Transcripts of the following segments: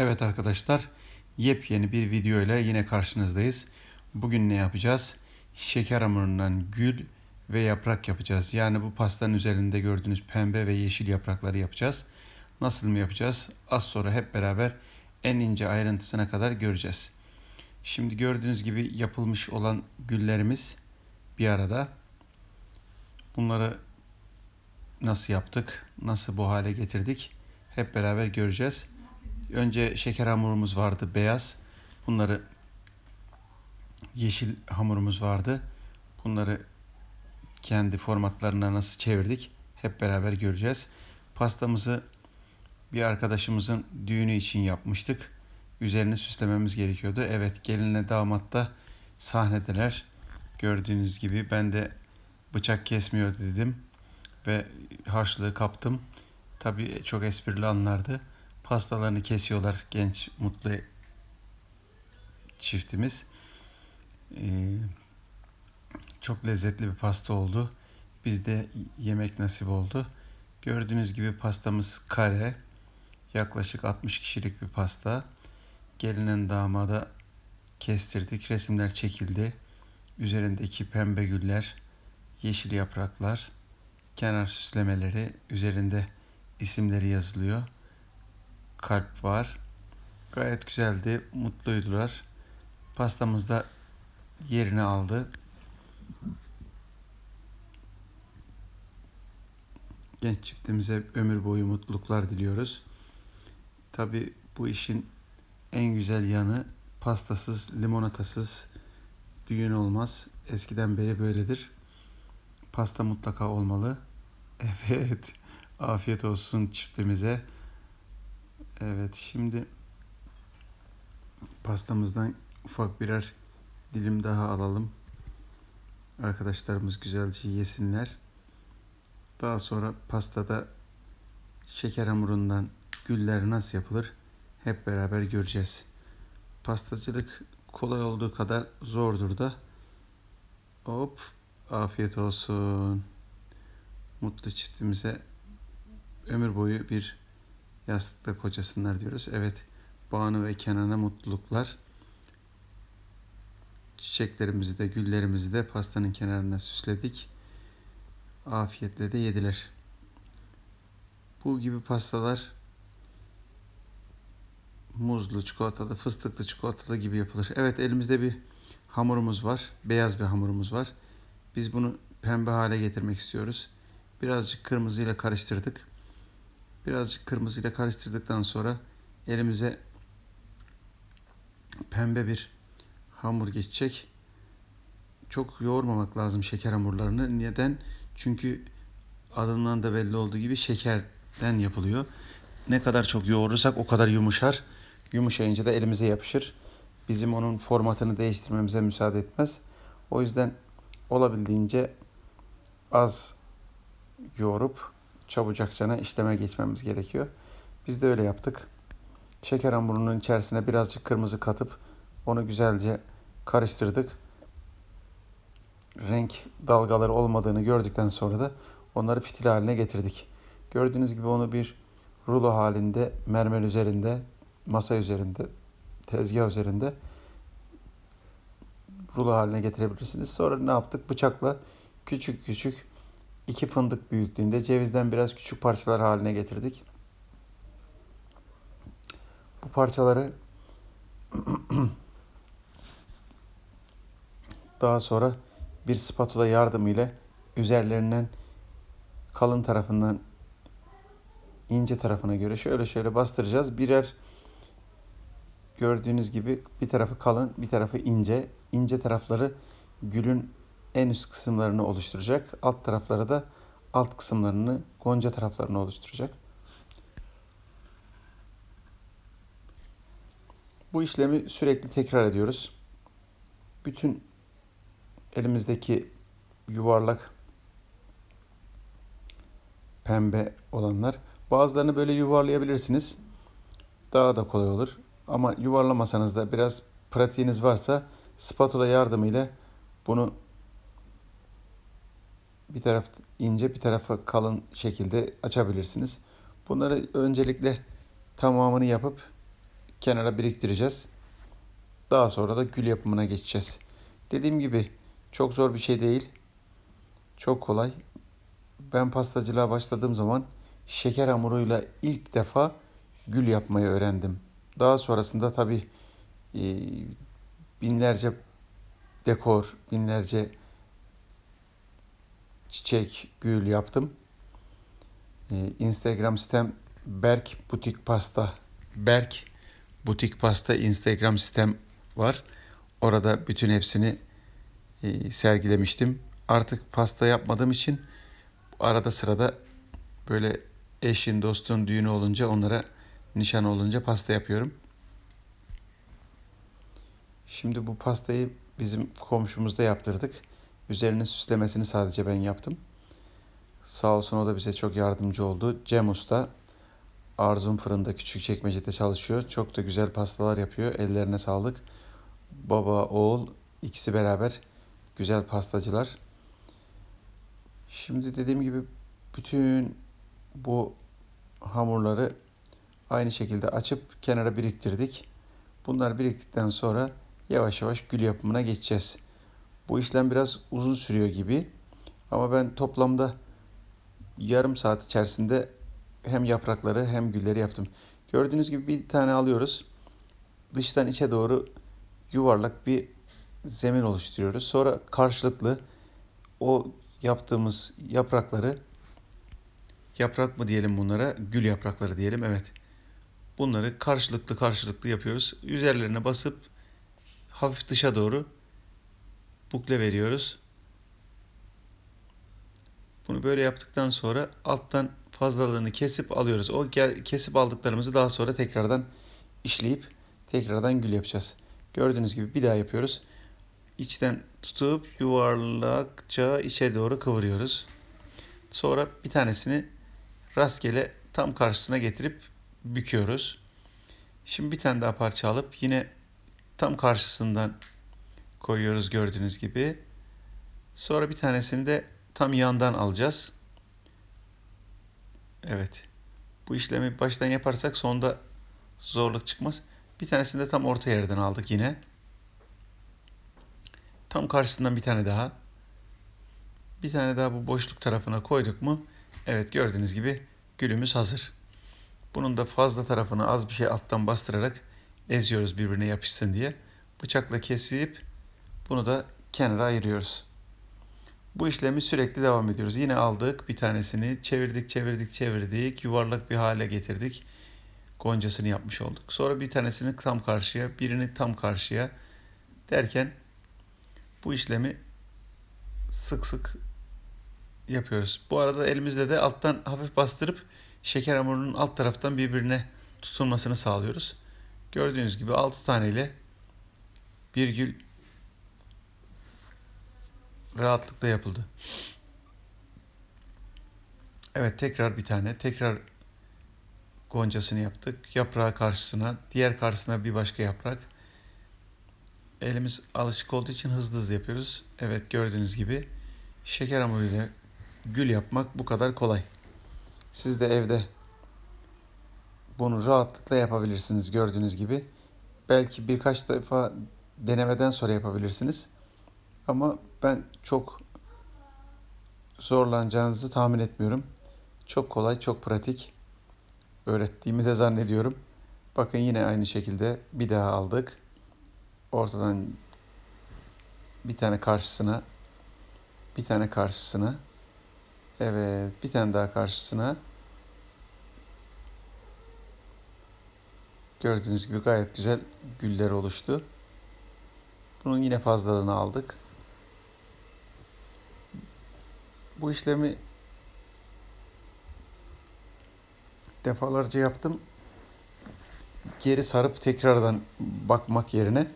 Evet arkadaşlar, yepyeni bir video ile yine karşınızdayız. Bugün ne yapacağız? Şeker hamurundan gül ve yaprak yapacağız. Yani bu pastanın üzerinde gördüğünüz pembe ve yeşil yaprakları yapacağız. Nasıl mı yapacağız? Az sonra hep beraber en ince ayrıntısına kadar göreceğiz. Şimdi gördüğünüz gibi yapılmış olan güllerimiz bir arada. Bunları nasıl yaptık? Nasıl bu hale getirdik? Hep beraber göreceğiz. Önce şeker hamurumuz vardı beyaz. Bunları yeşil hamurumuz vardı. Bunları kendi formatlarına nasıl çevirdik hep beraber göreceğiz. Pastamızı bir arkadaşımızın düğünü için yapmıştık. Üzerini süslememiz gerekiyordu. Evet gelinle damat da sahnedeler. Gördüğünüz gibi ben de bıçak kesmiyor dedim ve harçlığı kaptım. Tabii çok esprili anlardı. Pastalarını kesiyorlar genç mutlu çiftimiz. Ee, çok lezzetli bir pasta oldu. Bizde yemek nasip oldu. Gördüğünüz gibi pastamız kare. Yaklaşık 60 kişilik bir pasta. Gelinen damada kestirdik. Resimler çekildi. Üzerindeki pembe güller, yeşil yapraklar, kenar süslemeleri, üzerinde isimleri yazılıyor. Kalp var. Gayet güzeldi. Mutluydular. Pastamız da yerini aldı. Genç çiftimize ömür boyu mutluluklar diliyoruz. Tabi bu işin en güzel yanı pastasız, limonatasız düğün olmaz. Eskiden beri böyledir. Pasta mutlaka olmalı. Evet. Afiyet olsun çiftimize. Evet şimdi pastamızdan ufak birer dilim daha alalım. Arkadaşlarımız güzelce yesinler. Daha sonra pastada şeker hamurundan güller nasıl yapılır hep beraber göreceğiz. Pastacılık kolay olduğu kadar zordur da. Hop afiyet olsun. Mutlu çiftimize ömür boyu bir yastıkta kocasınlar diyoruz. Evet Banu ve Kenan'a mutluluklar. Çiçeklerimizi de güllerimizi de pastanın kenarına süsledik. Afiyetle de yediler. Bu gibi pastalar muzlu, çikolatalı, fıstıklı, çikolatalı gibi yapılır. Evet elimizde bir hamurumuz var. Beyaz bir hamurumuz var. Biz bunu pembe hale getirmek istiyoruz. Birazcık kırmızıyla karıştırdık. Birazcık kırmızıyla karıştırdıktan sonra elimize pembe bir hamur geçecek. Çok yoğurmamak lazım şeker hamurlarını. Neden? Çünkü adından da belli olduğu gibi şekerden yapılıyor. Ne kadar çok yoğurursak o kadar yumuşar. Yumuşayınca da elimize yapışır. Bizim onun formatını değiştirmemize müsaade etmez. O yüzden olabildiğince az yoğurup çabucakçana işleme geçmemiz gerekiyor. Biz de öyle yaptık. Şeker hamurunun içerisine birazcık kırmızı katıp onu güzelce karıştırdık. Renk dalgaları olmadığını gördükten sonra da onları fitil haline getirdik. Gördüğünüz gibi onu bir rulo halinde mermer üzerinde, masa üzerinde, tezgah üzerinde rulo haline getirebilirsiniz. Sonra ne yaptık? Bıçakla küçük küçük iki fındık büyüklüğünde cevizden biraz küçük parçalar haline getirdik. Bu parçaları daha sonra bir spatula yardımıyla üzerlerinden kalın tarafından ince tarafına göre şöyle şöyle bastıracağız. Birer gördüğünüz gibi bir tarafı kalın, bir tarafı ince. İnce tarafları gülün en üst kısımlarını oluşturacak. Alt tarafları da alt kısımlarını, gonca taraflarını oluşturacak. Bu işlemi sürekli tekrar ediyoruz. Bütün elimizdeki yuvarlak pembe olanlar bazılarını böyle yuvarlayabilirsiniz. Daha da kolay olur. Ama yuvarlamasanız da biraz pratiğiniz varsa spatula yardımıyla bunu bir taraf ince bir tarafı kalın şekilde açabilirsiniz. Bunları öncelikle tamamını yapıp kenara biriktireceğiz. Daha sonra da gül yapımına geçeceğiz. Dediğim gibi çok zor bir şey değil. Çok kolay. Ben pastacılığa başladığım zaman şeker hamuruyla ilk defa gül yapmayı öğrendim. Daha sonrasında tabii e, binlerce dekor, binlerce çiçek, gül yaptım. E, Instagram sitem Berk Butik Pasta. Berk Butik Pasta Instagram sitem var. Orada bütün hepsini e, sergilemiştim. Artık pasta yapmadığım için arada sırada böyle eşin, dostun düğünü olunca onlara nişan olunca pasta yapıyorum. Şimdi bu pastayı bizim komşumuzda yaptırdık. Üzerinin süslemesini sadece ben yaptım. Sağ olsun o da bize çok yardımcı oldu. Cem Usta Arzum Fırında küçük çekmecede çalışıyor. Çok da güzel pastalar yapıyor. Ellerine sağlık. Baba, oğul ikisi beraber güzel pastacılar. Şimdi dediğim gibi bütün bu hamurları aynı şekilde açıp kenara biriktirdik. Bunlar biriktikten sonra yavaş yavaş gül yapımına geçeceğiz. Bu işlem biraz uzun sürüyor gibi. Ama ben toplamda yarım saat içerisinde hem yaprakları hem gülleri yaptım. Gördüğünüz gibi bir tane alıyoruz. Dıştan içe doğru yuvarlak bir zemin oluşturuyoruz. Sonra karşılıklı o yaptığımız yaprakları yaprak mı diyelim bunlara? Gül yaprakları diyelim. Evet. Bunları karşılıklı karşılıklı yapıyoruz. Üzerlerine basıp hafif dışa doğru bukle veriyoruz. Bunu böyle yaptıktan sonra alttan fazlalığını kesip alıyoruz. O kesip aldıklarımızı daha sonra tekrardan işleyip tekrardan gül yapacağız. Gördüğünüz gibi bir daha yapıyoruz. İçten tutup yuvarlakça içe doğru kıvırıyoruz. Sonra bir tanesini rastgele tam karşısına getirip büküyoruz. Şimdi bir tane daha parça alıp yine tam karşısından koyuyoruz gördüğünüz gibi. Sonra bir tanesini de tam yandan alacağız. Evet. Bu işlemi baştan yaparsak sonda zorluk çıkmaz. Bir tanesini de tam orta yerden aldık yine. Tam karşısından bir tane daha. Bir tane daha bu boşluk tarafına koyduk mu? Evet gördüğünüz gibi gülümüz hazır. Bunun da fazla tarafını az bir şey alttan bastırarak eziyoruz birbirine yapışsın diye. Bıçakla kesip bunu da kenara ayırıyoruz. Bu işlemi sürekli devam ediyoruz. Yine aldık bir tanesini çevirdik çevirdik çevirdik yuvarlak bir hale getirdik. Goncasını yapmış olduk. Sonra bir tanesini tam karşıya birini tam karşıya derken bu işlemi sık sık yapıyoruz. Bu arada elimizde de alttan hafif bastırıp şeker hamurunun alt taraftan birbirine tutunmasını sağlıyoruz. Gördüğünüz gibi 6 tane ile bir gül rahatlıkla yapıldı. Evet tekrar bir tane tekrar goncasını yaptık. Yaprağı karşısına, diğer karşısına bir başka yaprak. Elimiz alışık olduğu için hızlı hızlı yapıyoruz. Evet gördüğünüz gibi şeker hamuruyla gül yapmak bu kadar kolay. Siz de evde bunu rahatlıkla yapabilirsiniz gördüğünüz gibi. Belki birkaç defa denemeden sonra yapabilirsiniz. Ama ben çok zorlanacağınızı tahmin etmiyorum. Çok kolay, çok pratik öğrettiğimi de zannediyorum. Bakın yine aynı şekilde bir daha aldık. Ortadan bir tane karşısına, bir tane karşısına, evet bir tane daha karşısına. Gördüğünüz gibi gayet güzel güller oluştu. Bunun yine fazlalığını aldık. Bu işlemi defalarca yaptım. Geri sarıp tekrardan bakmak yerine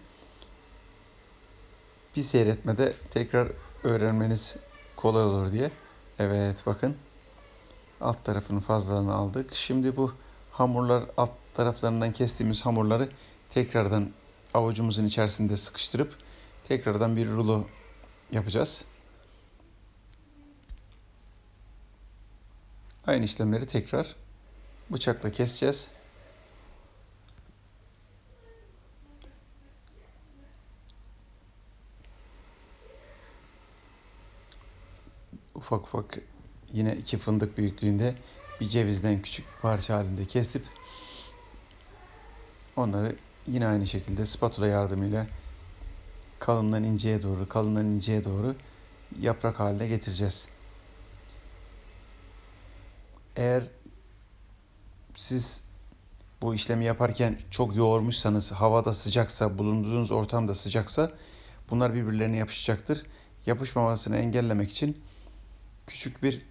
bir seyretmede tekrar öğrenmeniz kolay olur diye. Evet bakın alt tarafının fazlalığını aldık. Şimdi bu hamurlar alt taraflarından kestiğimiz hamurları tekrardan avucumuzun içerisinde sıkıştırıp tekrardan bir rulo yapacağız. Aynı işlemleri tekrar bıçakla keseceğiz. Ufak ufak yine iki fındık büyüklüğünde bir cevizden küçük bir parça halinde kesip onları yine aynı şekilde spatula yardımıyla kalından inceye doğru, kalından inceye doğru yaprak haline getireceğiz. Eğer siz bu işlemi yaparken çok yoğurmuşsanız, havada sıcaksa, bulunduğunuz ortamda sıcaksa bunlar birbirlerine yapışacaktır. Yapışmamasını engellemek için küçük bir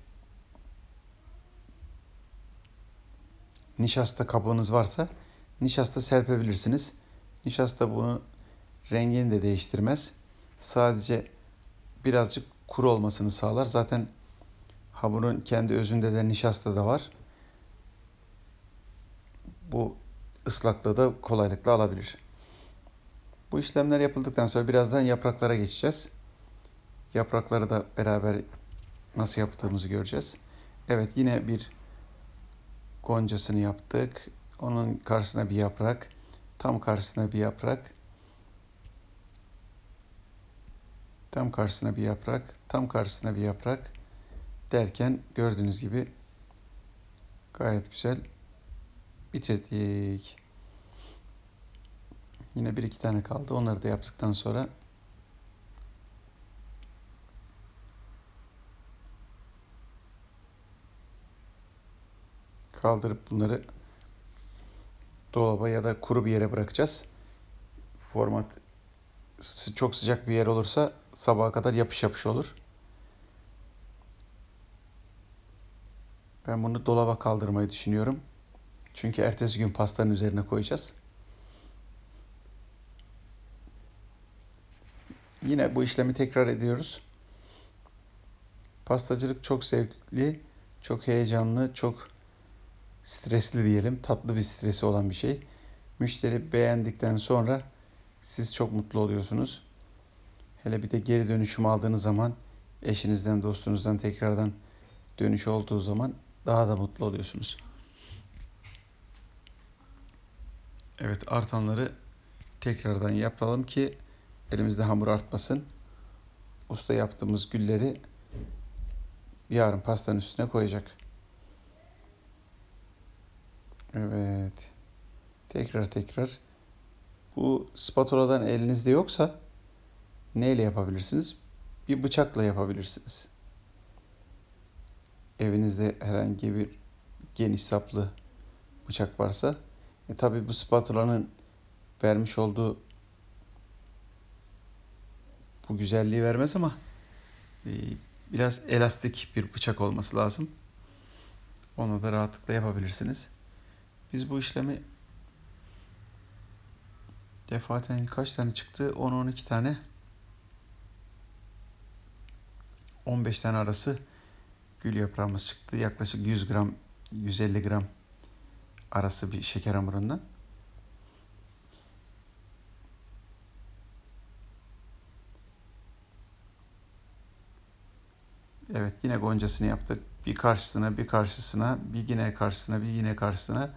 nişasta kabuğunuz varsa nişasta serpebilirsiniz. Nişasta bunu rengini de değiştirmez. Sadece birazcık kuru olmasını sağlar. Zaten hamurun kendi özünde de nişasta da var. Bu ıslaklığı da kolaylıkla alabilir. Bu işlemler yapıldıktan sonra birazdan yapraklara geçeceğiz. Yaprakları da beraber nasıl yaptığımızı göreceğiz. Evet yine bir goncasını yaptık. Onun karşısına bir yaprak. Tam karşısına bir yaprak. Tam karşısına bir yaprak. Tam karşısına bir yaprak. Derken gördüğünüz gibi gayet güzel bitirdik. Yine bir iki tane kaldı. Onları da yaptıktan sonra kaldırıp bunları dolaba ya da kuru bir yere bırakacağız. Format çok sıcak bir yer olursa sabaha kadar yapış yapış olur. Ben bunu dolaba kaldırmayı düşünüyorum. Çünkü ertesi gün pastanın üzerine koyacağız. Yine bu işlemi tekrar ediyoruz. Pastacılık çok zevkli, çok heyecanlı, çok stresli diyelim. Tatlı bir stresi olan bir şey. Müşteri beğendikten sonra siz çok mutlu oluyorsunuz. Hele bir de geri dönüşüm aldığınız zaman eşinizden, dostunuzdan tekrardan dönüş olduğu zaman daha da mutlu oluyorsunuz. Evet artanları tekrardan yapalım ki elimizde hamur artmasın. Usta yaptığımız gülleri yarın pastanın üstüne koyacak. Evet. Tekrar tekrar. Bu spatuladan elinizde yoksa neyle yapabilirsiniz? Bir bıçakla yapabilirsiniz. Evinizde herhangi bir geniş saplı bıçak varsa e tabi bu spatulanın vermiş olduğu bu güzelliği vermez ama e, biraz elastik bir bıçak olması lazım. Onu da rahatlıkla yapabilirsiniz. Biz bu işlemi defaten kaç tane çıktı? 10-12 tane 15 tane arası gül yaprağımız çıktı. Yaklaşık 100 gram 150 gram arası bir şeker hamurundan. Evet yine goncasını yaptık. Bir karşısına, bir karşısına, bir yine karşısına, bir yine karşısına.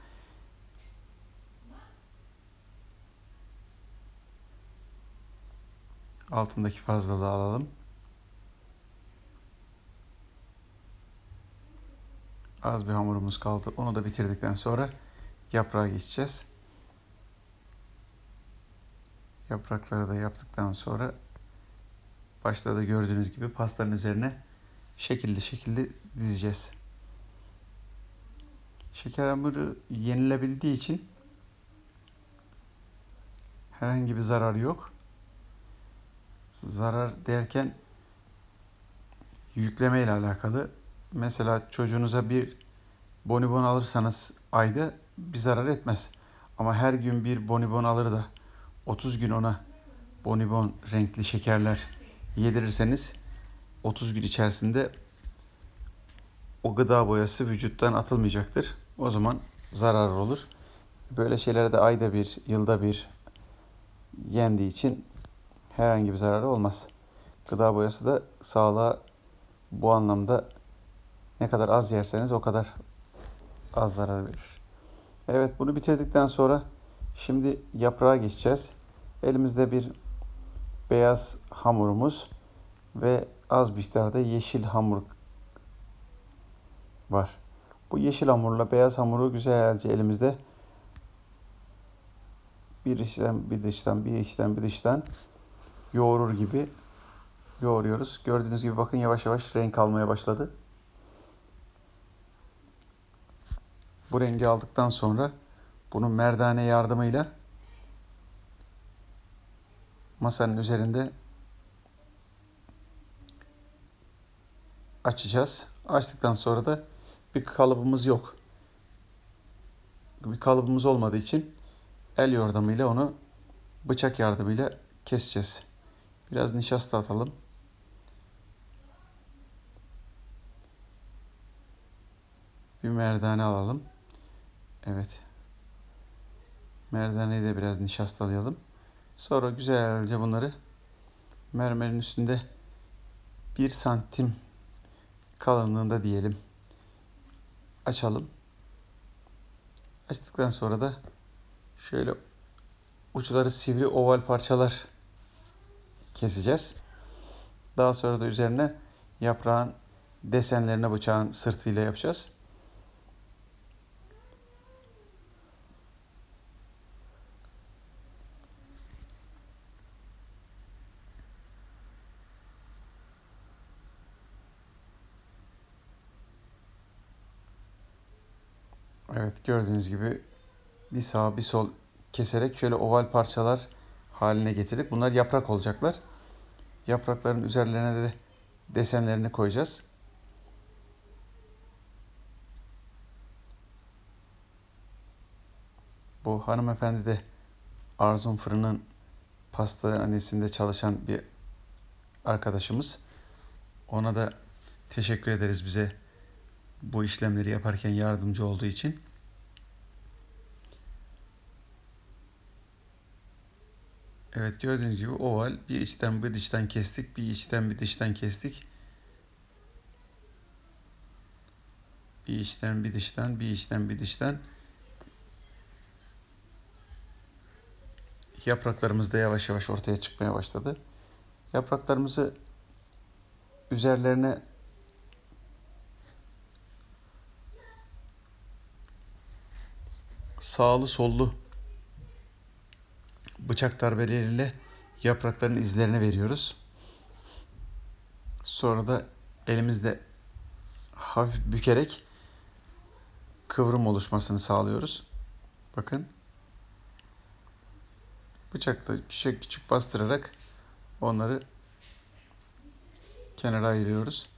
Altındaki fazlalığı alalım. Az bir hamurumuz kaldı. Onu da bitirdikten sonra yaprağa geçeceğiz. Yaprakları da yaptıktan sonra başta da gördüğünüz gibi pastanın üzerine şekilli şekilli dizeceğiz. Şeker hamuru yenilebildiği için herhangi bir zarar yok. Zarar derken yükleme ile alakalı. Mesela çocuğunuza bir bonibon alırsanız ayda bir zarar etmez. Ama her gün bir bonibon alır da 30 gün ona bonibon renkli şekerler yedirirseniz 30 gün içerisinde o gıda boyası vücuttan atılmayacaktır. O zaman zarar olur. Böyle şeylere de ayda bir, yılda bir yendiği için herhangi bir zararı olmaz. Gıda boyası da sağlığa bu anlamda ne kadar az yerseniz o kadar az zarar verir. Evet bunu bitirdikten sonra şimdi yaprağa geçeceğiz. Elimizde bir beyaz hamurumuz ve az miktarda yeşil hamur var. Bu yeşil hamurla beyaz hamuru güzelce elimizde bir içten bir dıştan bir içten bir dıştan yoğurur gibi yoğuruyoruz. Gördüğünüz gibi bakın yavaş yavaş renk almaya başladı. Bu rengi aldıktan sonra bunu merdane yardımıyla masanın üzerinde açacağız. Açtıktan sonra da bir kalıbımız yok. Bir kalıbımız olmadığı için el yordamıyla onu bıçak yardımıyla keseceğiz. Biraz nişasta atalım. Bir merdane alalım. Evet. Merdaneyi de biraz nişastalayalım. Sonra güzelce bunları mermerin üstünde bir santim kalınlığında diyelim. Açalım. Açtıktan sonra da şöyle uçları sivri oval parçalar keseceğiz. Daha sonra da üzerine yaprağın desenlerine bıçağın sırtıyla yapacağız. Evet gördüğünüz gibi bir sağ bir sol keserek şöyle oval parçalar haline getirdik. Bunlar yaprak olacaklar. Yaprakların üzerlerine de desenlerini koyacağız. Bu hanımefendi de Arzum Fırın'ın pastanesinde çalışan bir arkadaşımız. Ona da teşekkür ederiz bize bu işlemleri yaparken yardımcı olduğu için. Evet gördüğünüz gibi oval bir içten bir dıştan kestik. Bir içten bir dıştan kestik. Bir içten bir dıştan bir içten bir dıştan. Yapraklarımız da yavaş yavaş ortaya çıkmaya başladı. Yapraklarımızı üzerlerine sağlı sollu bıçak darbeleriyle yaprakların izlerini veriyoruz. Sonra da elimizde hafif bükerek kıvrım oluşmasını sağlıyoruz. Bakın. Bıçakla küçük küçük bastırarak onları kenara ayırıyoruz.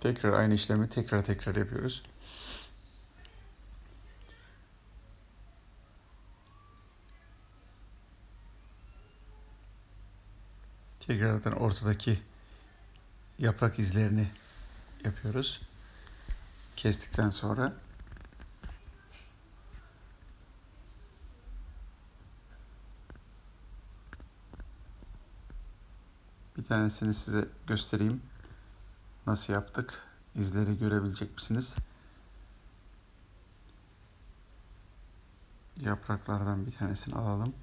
Tekrar aynı işlemi tekrar tekrar yapıyoruz. Tekrardan ortadaki yaprak izlerini yapıyoruz. Kestikten sonra bir tanesini size göstereyim. Nasıl yaptık? İzleri görebilecek misiniz? Yapraklardan bir tanesini alalım.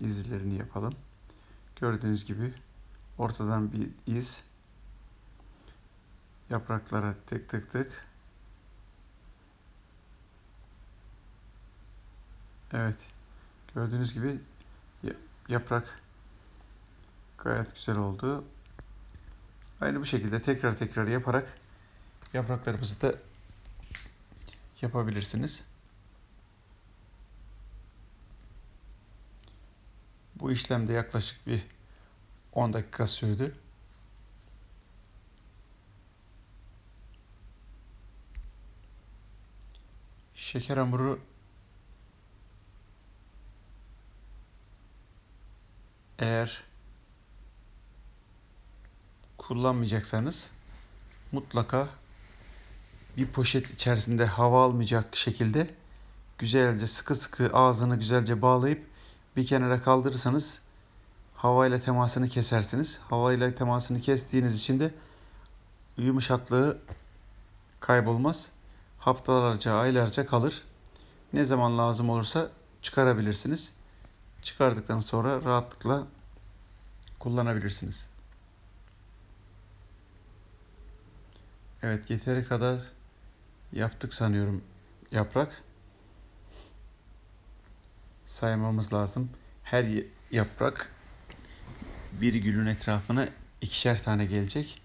İzlerini yapalım. Gördüğünüz gibi ortadan bir iz yapraklara tık tık tık Evet. Gördüğünüz gibi yaprak gayet güzel oldu. Aynı bu şekilde tekrar tekrar yaparak yapraklarımızı da yapabilirsiniz. Bu işlemde yaklaşık bir 10 dakika sürdü. Şeker hamuru eğer kullanmayacaksanız mutlaka bir poşet içerisinde hava almayacak şekilde güzelce sıkı sıkı ağzını güzelce bağlayıp bir kenara kaldırırsanız havayla temasını kesersiniz. Havayla temasını kestiğiniz için de yumuşaklığı kaybolmaz. Haftalarca, aylarca kalır. Ne zaman lazım olursa çıkarabilirsiniz. Çıkardıktan sonra rahatlıkla kullanabilirsiniz. Evet yeteri kadar yaptık sanıyorum yaprak. Saymamız lazım. Her yaprak bir gülün etrafına ikişer tane gelecek.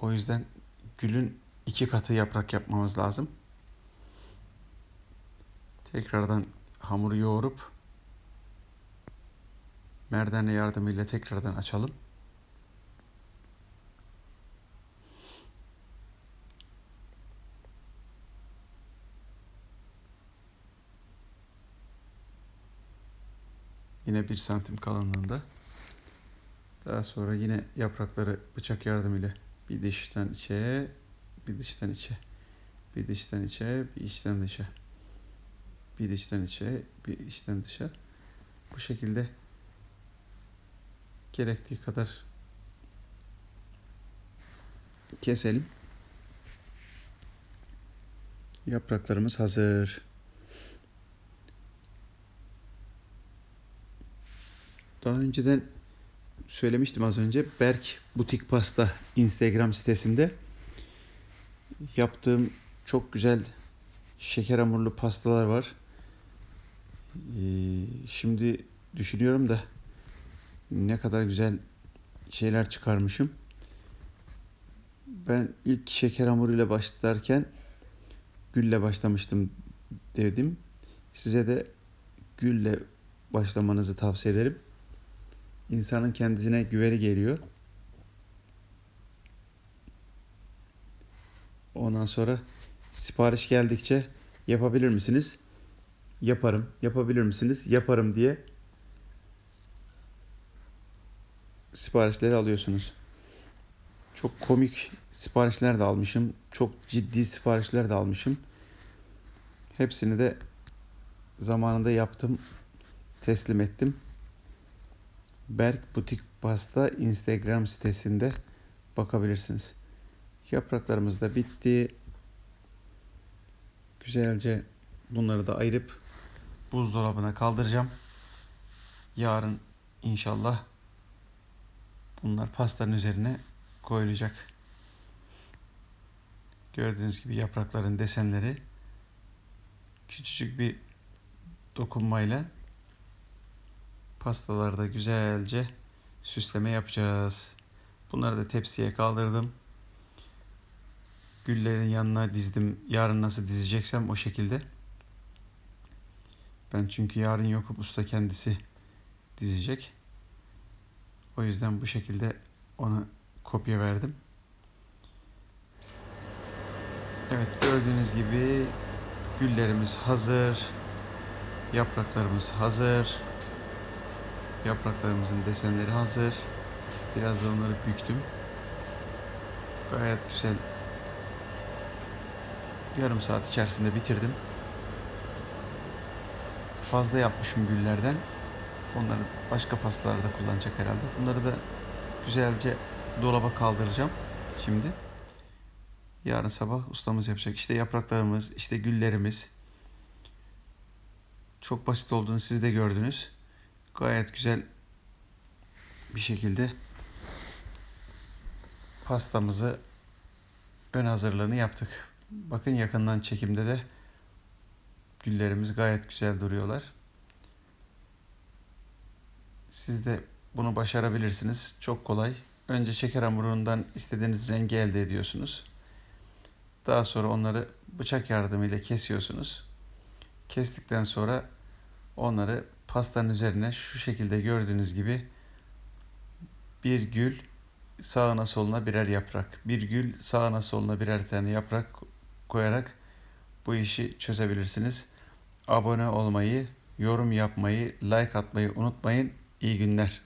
O yüzden gülün iki katı yaprak yapmamız lazım. Tekrardan hamuru yoğurup merdane yardımıyla tekrardan açalım. Yine bir santim kalınlığında. Daha sonra yine yaprakları bıçak yardımıyla bir dıştan içe, bir dıştan içe, bir dıştan içe, bir içten dışa, bir dıştan içe, bir içten dışa. Bu şekilde gerektiği kadar keselim. Yapraklarımız hazır. Daha önceden söylemiştim az önce. Berk Butik Pasta Instagram sitesinde yaptığım çok güzel şeker hamurlu pastalar var. Ee, şimdi düşünüyorum da ne kadar güzel şeyler çıkarmışım. Ben ilk şeker hamuruyla başlarken gülle başlamıştım dedim. Size de gülle başlamanızı tavsiye ederim. İnsanın kendisine güveni geliyor. Ondan sonra sipariş geldikçe yapabilir misiniz? Yaparım. Yapabilir misiniz? Yaparım diye siparişleri alıyorsunuz. Çok komik siparişler de almışım. Çok ciddi siparişler de almışım. Hepsini de zamanında yaptım. Teslim ettim. Berk Butik Pasta Instagram sitesinde bakabilirsiniz. Yapraklarımız da bitti. Güzelce bunları da ayırıp buzdolabına kaldıracağım. Yarın inşallah bunlar pastanın üzerine koyulacak. Gördüğünüz gibi yaprakların desenleri küçücük bir dokunmayla pastalarda güzelce süsleme yapacağız. Bunları da tepsiye kaldırdım. Güllerin yanına dizdim. Yarın nasıl dizeceksem o şekilde. Ben çünkü yarın yokum. Usta kendisi dizecek. O yüzden bu şekilde ona kopya verdim. Evet gördüğünüz gibi güllerimiz hazır. Yapraklarımız hazır. Yapraklarımızın desenleri hazır. Biraz da onları büktüm. Gayet güzel. Yarım saat içerisinde bitirdim. Fazla yapmışım güllerden. Onları başka pastalarda kullanacak herhalde. Bunları da güzelce dolaba kaldıracağım şimdi. Yarın sabah ustamız yapacak. İşte yapraklarımız, işte güllerimiz. Çok basit olduğunu siz de gördünüz. Gayet güzel bir şekilde pastamızı ön hazırlığını yaptık. Bakın yakından çekimde de güllerimiz gayet güzel duruyorlar. Siz de bunu başarabilirsiniz. Çok kolay. Önce şeker hamurundan istediğiniz rengi elde ediyorsunuz. Daha sonra onları bıçak yardımıyla kesiyorsunuz. Kestikten sonra onları pastanın üzerine şu şekilde gördüğünüz gibi bir gül sağına soluna birer yaprak, bir gül sağına soluna birer tane yaprak koyarak bu işi çözebilirsiniz. Abone olmayı, yorum yapmayı, like atmayı unutmayın. İyi günler.